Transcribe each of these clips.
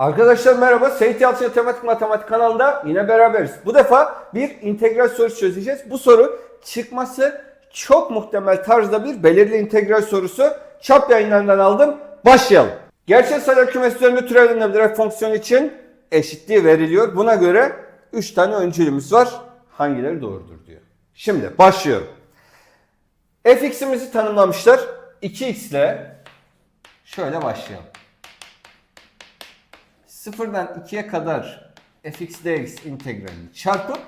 Arkadaşlar merhaba. Seyit Yalçın Matematik Matematik kanalında yine beraberiz. Bu defa bir integral sorusu çözeceğiz. Bu soru çıkması çok muhtemel tarzda bir belirli integral sorusu. Çap yayınlarından aldım. Başlayalım. Gerçel sayılar kümesi üzerinde türevlenilebilir f fonksiyonu için eşitliği veriliyor. Buna göre 3 tane öncülümüz var. Hangileri doğrudur diyor. Şimdi başlıyorum. fx'imizi tanımlamışlar. 2x ile şöyle başlayalım. Sıfırdan 2'ye kadar fx dx integralini çarpıp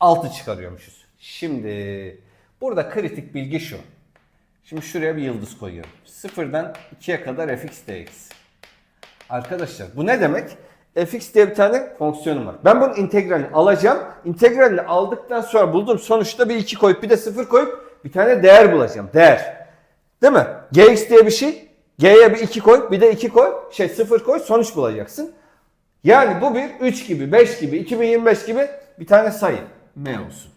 6 çıkarıyormuşuz. Şimdi burada kritik bilgi şu. Şimdi şuraya bir yıldız koyuyorum. Sıfırdan 2'ye kadar fx dx. Arkadaşlar bu ne demek? fx diye bir tane fonksiyonum var. Ben bunun integralini alacağım. İntegralini aldıktan sonra bulduğum sonuçta bir 2 koyup bir de 0 koyup bir tane değer bulacağım. Değer. Değil mi? gx diye bir şey. G'ye bir 2 koy, bir de 2 koy, şey 0 koy, sonuç bulacaksın. Yani bu bir 3 gibi, 5 gibi, 2025 gibi bir tane sayı. M olsun.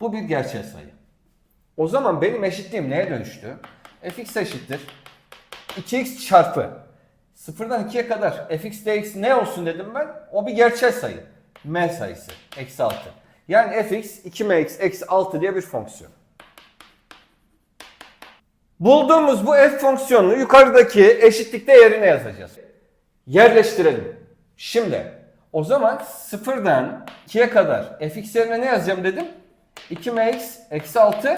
Bu bir gerçel sayı. O zaman benim eşitliğim neye dönüştü? fx eşittir 2x çarpı 0'dan 2'ye kadar fx dx ne olsun dedim ben? O bir gerçel sayı. M sayısı. Eksi 6. Yani fx 2mx eksi 6 diye bir fonksiyon. Bulduğumuz bu f fonksiyonunu yukarıdaki eşitlikte yerine yazacağız. Yerleştirelim. Şimdi o zaman sıfırdan 2'ye kadar fx yerine ne yazacağım dedim? 2mx eksi 6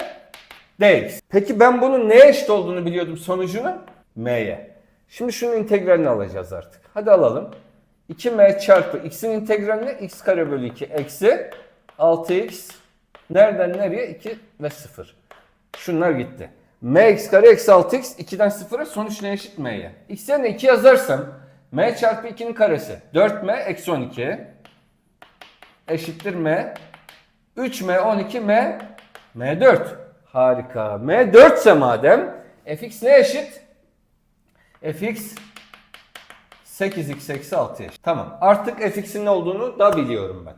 dx. Peki ben bunun neye eşit olduğunu biliyordum sonucunu? m'ye. Şimdi şunun integralini alacağız artık. Hadi alalım. 2m çarpı x'in integralini x kare bölü 2 eksi 6x nereden nereye 2 ve 0. Şunlar gitti. M x kare eksi 6x 2'den 0'a sonuç ne eşit m'ye. x yerine 2 yazarsam m çarpı 2'nin karesi 4m eksi 12 eşittir m. 3m 12m m4. Harika. m 4 ise madem fx ne eşit? fx 8x eksi 6'ya eşit. Tamam. Artık fx'in ne olduğunu da biliyorum ben.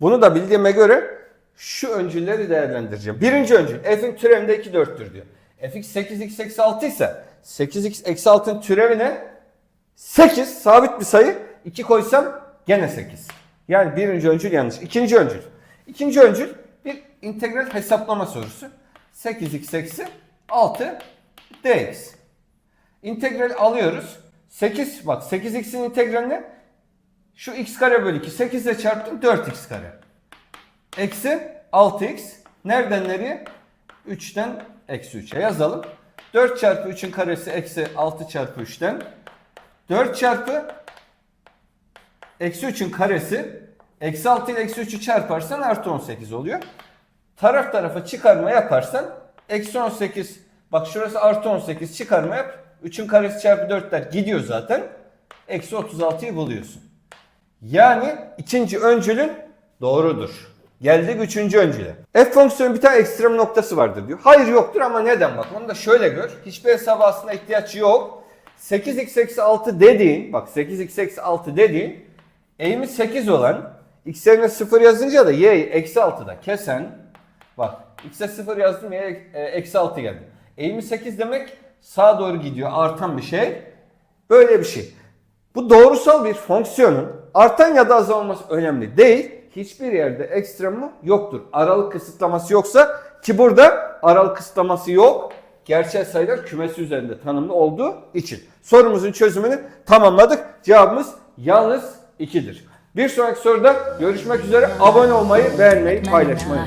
Bunu da bildiğime göre şu öncülleri değerlendireceğim. Birinci öncül f'in türevinde 2 4'tür diyor. Fx 8x eksi 6 ise 8x eksi 6'nın türevi ne? 8 sabit bir sayı. 2 koysam gene 8. Yani birinci öncül yanlış. İkinci öncül. İkinci öncül bir integral hesaplama sorusu. 8x eksi 6 dx. İntegral alıyoruz. 8 bak 8x'in integralini şu x kare bölü 2 8 ile çarptım 4x kare. Eksi 6x nereden nereye? 3'ten eksi 3'e yazalım. 4 çarpı 3'ün karesi eksi 6 çarpı 3'ten. 4 çarpı eksi 3'ün karesi eksi 6 ile eksi 3'ü çarparsan artı 18 oluyor. Taraf tarafa çıkarma yaparsan eksi 18 bak şurası artı 18 çıkarma yap. 3'ün karesi çarpı 4'ler gidiyor zaten. Eksi 36'yı buluyorsun. Yani ikinci öncülün doğrudur. Geldik üçüncü öncüle. F fonksiyonun bir tane ekstrem noktası vardır diyor. Hayır yoktur ama neden bak onu da şöyle gör. Hiçbir hesabı aslında ihtiyaç yok. 8x eksi 6 dediğin bak 8x eksi 6 dediğin eğimi 8 olan x yerine 0 yazınca da y'yi eksi 6'da kesen bak x'e 0 yazdım y'ye e, eksi 6 geldi. Eğimi 8 demek sağa doğru gidiyor artan bir şey. Böyle bir şey. Bu doğrusal bir fonksiyonun artan ya da azalması önemli değil. Hiçbir yerde ekstremi yoktur. Aralık kısıtlaması yoksa ki burada aralık kısıtlaması yok. Gerçel sayılar kümesi üzerinde tanımlı olduğu için. Sorumuzun çözümünü tamamladık. Cevabımız yalnız 2'dir. Bir sonraki soruda görüşmek üzere. Abone olmayı, beğenmeyi, paylaşmayı.